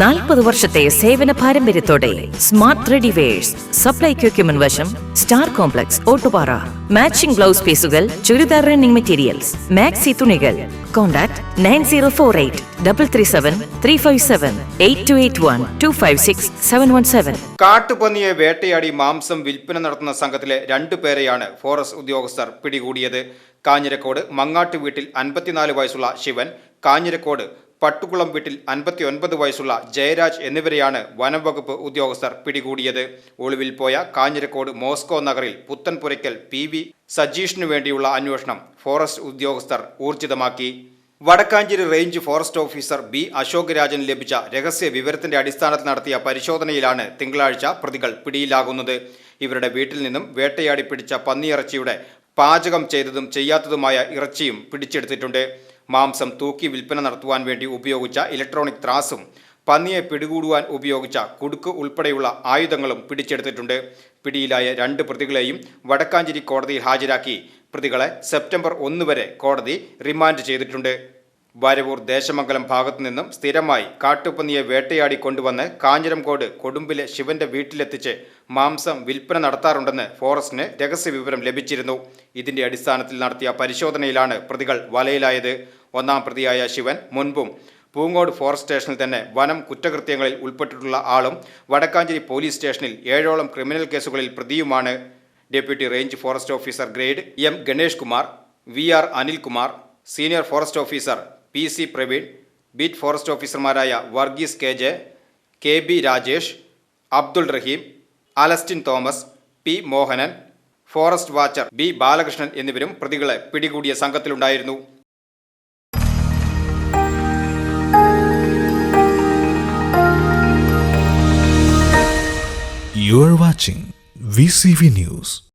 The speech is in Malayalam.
നാൽപ്പത് വർഷത്തെ സേവന പാരമ്പര്യത്തോടെ സ്മാർട്ട് റെഡിവേഴ്സ് സപ്ലൈ എക്യുപ്മെന്റ് വശം star complex Ottupara. Matching blouse പീസുകൾ ചുരിദാർ റണ്ണിംഗ് മെറ്റീരിയൽസ്. മാക്സി തുണികൾ. Contact nine zero four eight double three seven three five seven eight two eight one two five six seven one seven. കാട്ടുപന്നിയെ വേട്ടയാടി മാംസം വിൽപ്പന നടത്തുന്ന സംഘത്തിലെ രണ്ടു പേരെയാണ് ഫോറസ്റ്റ് ഉദ്യോഗസ്ഥർ പിടികൂടിയത്. കാഞ്ഞിരക്കോട് മങ്ങാട്ട് വീട്ടിൽ അൻപത്തിനാല് വയസ്സുള്ള ശിവൻ കാഞ്ഞിരക്കോട് പട്ടുകുളം വീട്ടിൽ അൻപത്തിയൊൻപത് വയസ്സുള്ള ജയരാജ് എന്നിവരെയാണ് വനം വകുപ്പ് ഉദ്യോഗസ്ഥർ പിടികൂടിയത്. ഒളിവിൽ പോയ കാഞ്ഞിരക്കോട് മോസ്കോ നഗറിൽ പുത്തൻപുരയ്ക്കൽ പി വി സജീഷിനു വേണ്ടിയുള്ള അന്വേഷണം ഫോറസ്റ്റ് ഉദ്യോഗസ്ഥർ ഊർജിതമാക്കി. Wadakkanchery range forest officer B Ashok Rajan ലഭിച്ച രഹസ്യ വിവരത്തിന്റെ അടിസ്ഥാനത്തിൽ നടത്തിയ പരിശോധനയിലാണ് തിങ്കളാഴ്ച പ്രതികൾ പിടിയിലാകുന്നത്. ഇവരുടെ വീട്ടിൽ നിന്നും വേട്ടയാടി പിടിച്ച പന്നിയിറച്ചിയുടെ പാചകം ചെയ്തതും ചെയ്യാത്തതുമായ ഇറച്ചിയും പിടിച്ചെടുത്തിട്ടുണ്ട്. മാംസം തൂക്കി വിൽപ്പന നടത്തുവാൻ വേണ്ടി ഉപയോഗിച്ച ഇലക്ട്രോണിക് ത്രാസും പന്നിയെ പിടികൂടുവാൻ ഉപയോഗിച്ച കുടുക്ക് ഉൾപ്പെടെയുള്ള ആയുധങ്ങളും പിടിച്ചെടുത്തിട്ടുണ്ട്. പിടിയിലായ രണ്ട് പ്രതികളെയും വടക്കാഞ്ചേരി കോടതിയിൽ ഹാജരാക്കി. പ്രതികളെ സെപ്റ്റംബർ ഒന്ന് വരെ കോടതി റിമാൻഡ് ചെയ്തിട്ടുണ്ട്. വരവൂർ ദേശമംഗലം ഭാഗത്തു നിന്നും സ്ഥിരമായി കാട്ടുപന്നിയെ വേട്ടയാടി കൊണ്ടുവന്ന് കാഞ്ഞിരംകോട് കൊടുമ്പിലെ ശിവന്റെ വീട്ടിലെത്തിച്ച് മാംസം വിൽപ്പന നടത്താറുണ്ടെന്ന് ഫോറസ്റ്റിന് രഹസ്യ വിവരം ലഭിച്ചിരുന്നു. ഇതിന്റെ അടിസ്ഥാനത്തിൽ നടത്തിയ പരിശോധനയിലാണ് പ്രതികൾ വലയിലായത്. ഒന്നാം പ്രതിയായ ശിവൻ മുൻപും പൂങ്ങോട് ഫോറസ്റ്റ് സ്റ്റേഷനിൽ തന്നെ വനം കുറ്റകൃത്യങ്ങളിൽ ഉൾപ്പെട്ടിട്ടുള്ള ആളും വടക്കാഞ്ചേരി പോലീസ് സ്റ്റേഷനിൽ ഏഴോളം ക്രിമിനൽ കേസുകളിൽ പ്രതിയുമാണ്. Deputy range forest officer grade M Ganesh Kumar V R Anilkumar senior forest officer P C Praveen beat forest ഓഫീസർമാരായ Varghese K J K B Rajesh Abdul Rahim Alastin Thomas P Mohanan forest watcher B Balakrishnan എന്നിവരും പ്രതികളെ പിടികൂടിയ സംഘത്തിലുണ്ടായിരുന്നു You are watching VCV News.